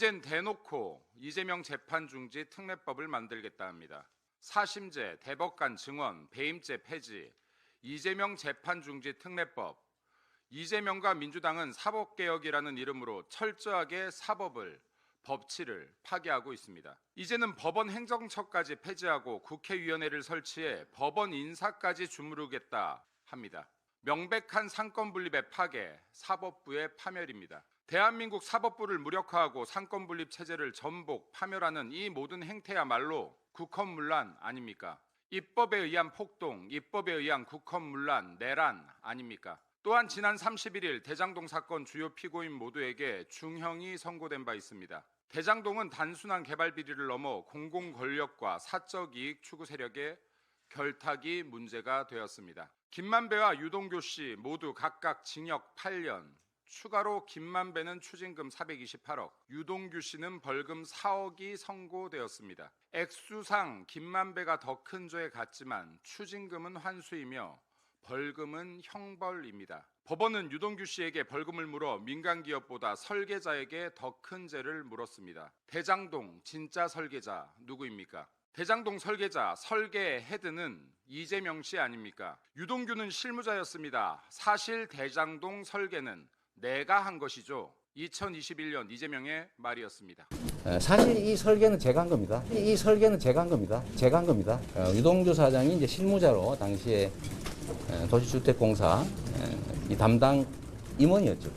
이젠 대놓고 이재명 재판 중지 특례법을 만들겠다 합니다. 사심제, 대법관 증언, 배임죄 폐지, 이재명 재판 중지 특례법. 이재명과 민주당은 사법개혁이라는 이름으로 철저하게 사법을 법치를 파괴하고 있습니다. 이제는 법원 행정처까지 폐지하고 국회위원회를 설치해 법원 인사까지 주무르겠다 합니다. 명백한 상권 분립의 파괴, 사법부의 파멸입니다. 대한민국 사법부를 무력화하고 상권 분립 체제를 전복 파멸하는 이 모든 행태야말로 국헌문란 아닙니까? 입법에 의한 폭동, 입법에 의한 국헌문란, 내란 아닙니까? 또한 지난 31일 대장동 사건 주요 피고인 모두에게 중형이 선고된 바 있습니다. 대장동은 단순한 개발 비리를 넘어 공공 권력과 사적 이익 추구 세력의 결탁이 문제가 되었습니다. 김만배와 유동규 씨 모두 각각 징역 8년, 추가로 김만배는 추징금 428억, 유동규 씨는 벌금 4억이 선고되었습니다. 액수상 김만배가 더 큰 죄에 갔지만 추징금은 환수이며 벌금은 형벌입니다. 법원은 유동규 씨에게 벌금을 물어 민간 기업보다 설계자에게 더 큰 죄를 물었습니다. 대장동 진짜 설계자 누구입니까? 대장동 설계자 설계 헤드는 이재명 씨 아닙니까? 유동규는 실무자였습니다. 사실 대장동 설계는 내가 한 것이죠. 2021년 이재명의 말이었습니다. 에, 사실 이 설계는 제가 한 겁니다. 이, 이 설계는 제가 한 겁니다. 제가 한 겁니다. 어, 유동규 사장이 이제 실무자로 당시에 에, 도시주택공사 에, 이 담당 임원이었죠.